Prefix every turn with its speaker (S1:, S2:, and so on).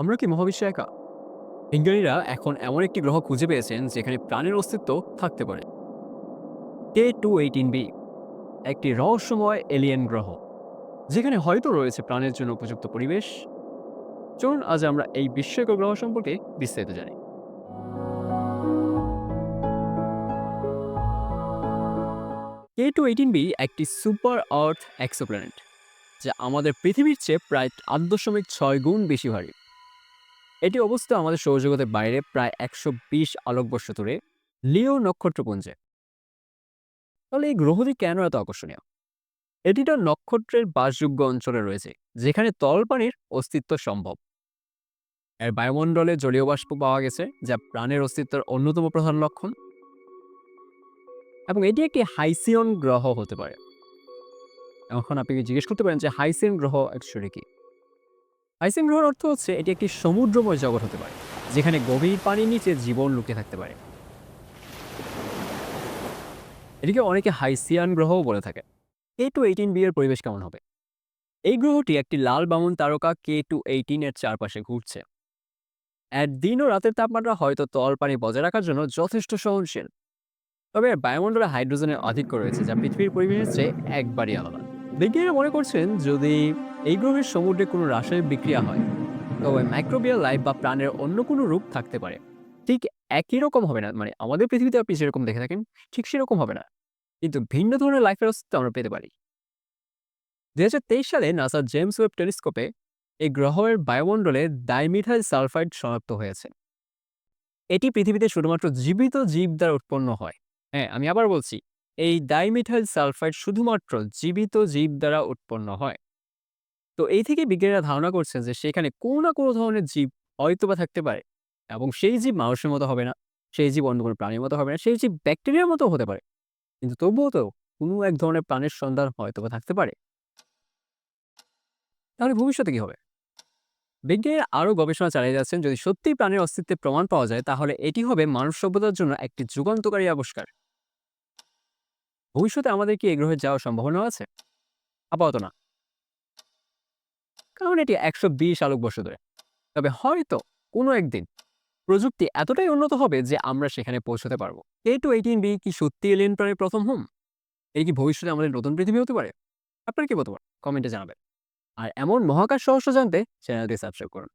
S1: আমরা কি মহাবিশ্বে একা? বিজ্ঞানীরা এখন এমন একটি গ্রহ খুঁজে পেয়েছেন যেখানে প্রাণের অস্তিত্ব থাকতে পারে। কে টু এইটিন বি একটি রহস্যময় এলিয়েন গ্রহ, যেখানে হয়তো রয়েছে প্রাণের জন্য উপযুক্ত পরিবেশ। চলুন আজ আমরা এই বিস্ময়কর গ্রহ সম্পর্কে বিস্তারিত জানি। কে টু এইটিন বি একটি সুপার আর্থ এক্সোপ্ল্যানেট, যা আমাদের পৃথিবীর চেয়ে প্রায় আট দশমিক ছয় গুণ বেশি ভারী। এটি অবস্থিত আমাদের সৌরজগতের বাইরে প্রায় একশো বিশ আলোকবর্ষ দূরে, লিও নক্ষত্রপুঞ্জে। তাহলে এই গ্রহটি কেন এত আকর্ষণীয়? এটিটা নক্ষত্রের বাসযোগ্য অঞ্চলে রয়েছে, যেখানে তরল পানির অস্তিত্ব সম্ভব। এর বায়ুমণ্ডলে জলীয় বাষ্প পাওয়া গেছে, যা প্রাণের অস্তিত্বের অন্যতম প্রধান লক্ষণ। এবং এটি একটি হাইসিয়ন গ্রহ হতে পারে। এখন আপনি জিজ্ঞেস করতে পারেন যে হাইসিয়ন গ্রহ অ্যাকচুয়ালি কি? হাইসিয়ন গ্রহের অর্থ হচ্ছে এটি একটি সমুদ্রময় জগৎ হতে পারে, যেখানে গভীর পানির নিচে জীবন লুকিয়ে থাকতে পারে। এটিকে অনেকে হাইসিয়ান গ্রহও বলে থাকে। কে টু এইটিন বি এর পরিবেশ কেমন হবে? এই গ্রহটি একটি লাল বামন তারকা কে টু এইটিন এর চারপাশে ঘুরছে। এর দিন ও রাতের তাপমাত্রা হয়তো তল পানি বজায় রাখার জন্য যথেষ্ট সহনশীল। তবে বায়ুমণ্ডলে হাইড্রোজেনের আধিক্য রয়েছে, যা পৃথিবীর পরিবেশের চেয়ে একবারই আলাদা। বিজ্ঞানীরা মনে করছেন যদি এই গ্রহের সমুদ্রে কোনো রাসায়নিক বিক্রিয়া হয়, তবে মাইক্রোবিয়াল লাইফ বা প্রাণের অন্য কোনো রূপ থাকতে পারে। ঠিক একই রকম হবে না মানে আমাদের পৃথিবীতে আপনি যেরকম দেখে থাকেন, ঠিক সেরকম হবে না। কিন্তু ভিন্ন ধরনের লাইফের অস্তিত্ব আমরা পেতে পারি। দুই হাজার তেইশ সালে নাসার জেমস ওয়েব টেলিস্কোপে এই গ্রহের বায়ুমণ্ডলে ডাইমিথাইল সালফাইড শনাক্ত হয়েছে। এটি পৃথিবীতে শুধুমাত্র জীবিত জীব দ্বারা উৎপন্ন হয়। হ্যাঁ আমি আবার বলছি এই ডাইমিথাইল সালফাইড শুধুমাত্র জীবিত জীব দ্বারা উৎপন্ন হয়। তো এই থেকে বিজ্ঞানীরা ধারণা করছেন যে সেখানে কোনো না কোনো ধরনের জীব হয়তোবা থাকতে পারে এবং সেই জীব মানুষের মতো হবে না, সেই জীব অন্য কোনো প্রাণীর মতো হবে না, সেই জীব ব্যাকটেরিয়ার মতো হতে পারে। কিন্তু তবুও তো কোনো এক ধরনের প্রাণের সন্ধান হয়তোবা থাকতে পারে। তাহলে ভবিষ্যতে কি হবে? বিজ্ঞানীরা আরও গবেষণা চালিয়ে যাচ্ছেন, যদি সত্যিই প্রাণের অস্তিত্বের প্রমাণ পাওয়া যায়, তাহলে এটি হবে মানব সভ্যতার জন্য একটি যুগান্তকারী আবিষ্কার। ভবিষ্যতে আমাদের কি এই গ্রহে যাওয়ার সম্ভাবনা আছে? আপাতত না। কারণ এটি একশো বিশ আলোকবর্ষ ধরে। তবে হয়তো কোনো একদিন প্রযুক্তি এতটাই উন্নত হবে যে আমরা সেখানে পৌঁছতে পারব। এ টু এইটিন বি কি সত্যি এলিয়েন প্রাণের প্রথম হোম? এই কি ভবিষ্যতে আমাদের নতুন পৃথিবী হতে পারে? আপনার কি বলতে পারেন কমেন্টে জানাবেন। আর এমন মহাকাশ রহস্য জানতে চ্যানেলটি সাবস্ক্রাইব করুন।